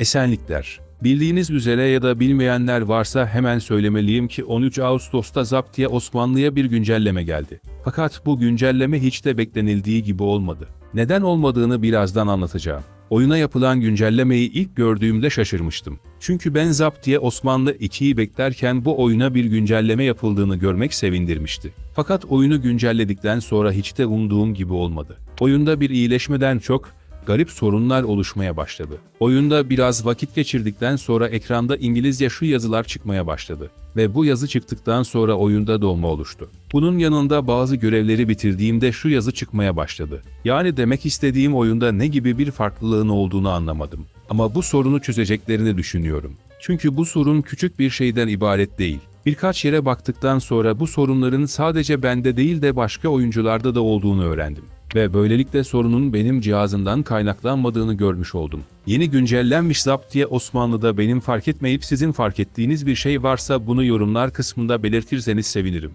Esenlikler. Bildiğiniz üzere ya da bilmeyenler varsa hemen söylemeliyim ki 13 Ağustos'ta Zaptiye Osmanlı'ya bir güncelleme geldi. Fakat bu güncelleme hiç de beklenildiği gibi olmadı. Neden olmadığını birazdan anlatacağım. Oyuna yapılan güncellemeyi ilk gördüğümde şaşırmıştım. Çünkü ben Zaptiye Osmanlı 2'yi beklerken bu oyuna bir güncelleme yapıldığını görmek sevindirmişti. Fakat oyunu güncelledikten sonra hiç de umduğum gibi olmadı. Oyunda bir iyileşmeden çok garip sorunlar oluşmaya başladı. Oyunda biraz vakit geçirdikten sonra ekranda İngilizce şu yazılar çıkmaya başladı ve bu yazı çıktıktan sonra oyunda dolma oluştu. Bunun yanında bazı görevleri bitirdiğimde şu yazı çıkmaya başladı. Yani demek istediğim oyunda ne gibi bir farklılığın olduğunu anlamadım. Ama bu sorunu çözeceklerini düşünüyorum. Çünkü bu sorun küçük bir şeyden ibaret değil. Birkaç yere baktıktan sonra bu sorunların sadece bende değil de başka oyuncularda da olduğunu öğrendim. Ve böylelikle sorunun benim cihazımdan kaynaklanmadığını görmüş oldum. Yeni güncellenmiş Zaptiye Osmanlı'da benim fark etmeyip sizin fark ettiğiniz bir şey varsa bunu yorumlar kısmında belirtirseniz sevinirim.